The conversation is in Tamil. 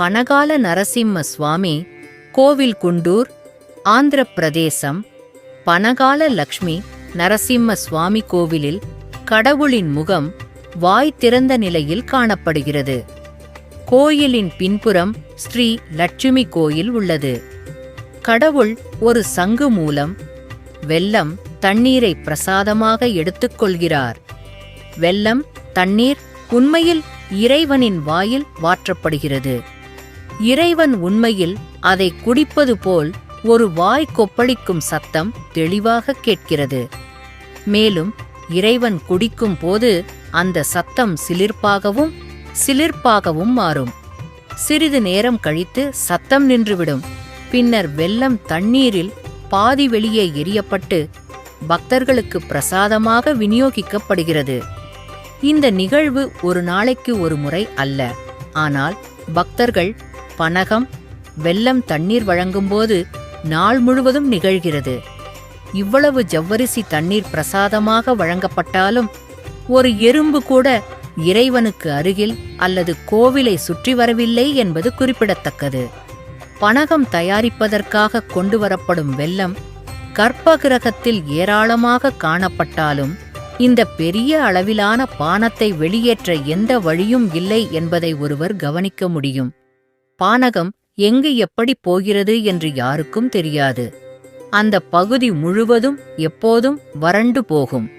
பனகால நரசிம்ம சுவாமி கோவில் குண்டூர் ஆந்திர பிரதேசம் பனகால லக்ஷ்மி நரசிம்ம சுவாமி கோவிலில் கடவுளின் முகம் வாய் திறந்த நிலையில் காணப்படுகிறது. கோயிலின் பின்புறம் ஸ்ரீ லட்சுமி கோயில் உள்ளது. கடவுள் ஒரு சங்கு மூலம் வெள்ளம் தண்ணீரை பிரசாதமாக எடுத்துக்கொள்கிறார். வெள்ளம் தண்ணீர் உண்மையில் இறைவனின் வாயில் வாற்றப்படுகிறது. இறைவன் உண்மையில் அதை குடிப்பது போல் ஒரு வாய் கொப்பளிக்கும் சத்தம் தெளிவாக கேட்கிறது. மேலும் இறைவன் குடிக்கும் போது அந்த சத்தம் சிலிர்ப்பாகவும் சிலிர்ப்பாகவும் மாறும். சிறிது நேரம் கழித்து சத்தம் நின்றுவிடும். பின்னர் வெள்ளம் தண்ணீரில் பாதி வெளியே எரியப்பட்டு பக்தர்களுக்கு பிரசாதமாக விநியோகிக்கப்படுகிறது. இந்த நிகழ்வு ஒரு நாளைக்கு ஒரு முறை அல்ல. ஆனால் பக்தர்கள் பனகம் வெல்லம் தண்ணீர் வழங்கும்போது நாள் முழுவதும் நிகழ்கிறது. இவ்வளவு ஜவ்வரிசி தண்ணீர் பிரசாதமாக வழங்கப்பட்டாலும் ஒரு எறும்பு கூட இறைவனுக்கு அருகில் அல்லது கோவிலை சுற்றி வரவில்லை என்பது குறிப்பிடத்தக்கது. பனகம் தயாரிப்பதற்காக கொண்டு வரப்படும் வெல்லம் கற்பகிரகத்தில் ஏராளமாக காணப்பட்டாலும் இந்த பெரிய அளவிலான பானத்தை வெளியேற்ற எந்த வழியும் இல்லை என்பதை ஒருவர் கவனிக்க முடியும். பானகம் எங்கு எப்படி போகிறது என்று யாருக்கும் தெரியாது. அந்த பகுதி முழுவதும் எப்போதும் வறண்டு போகும்.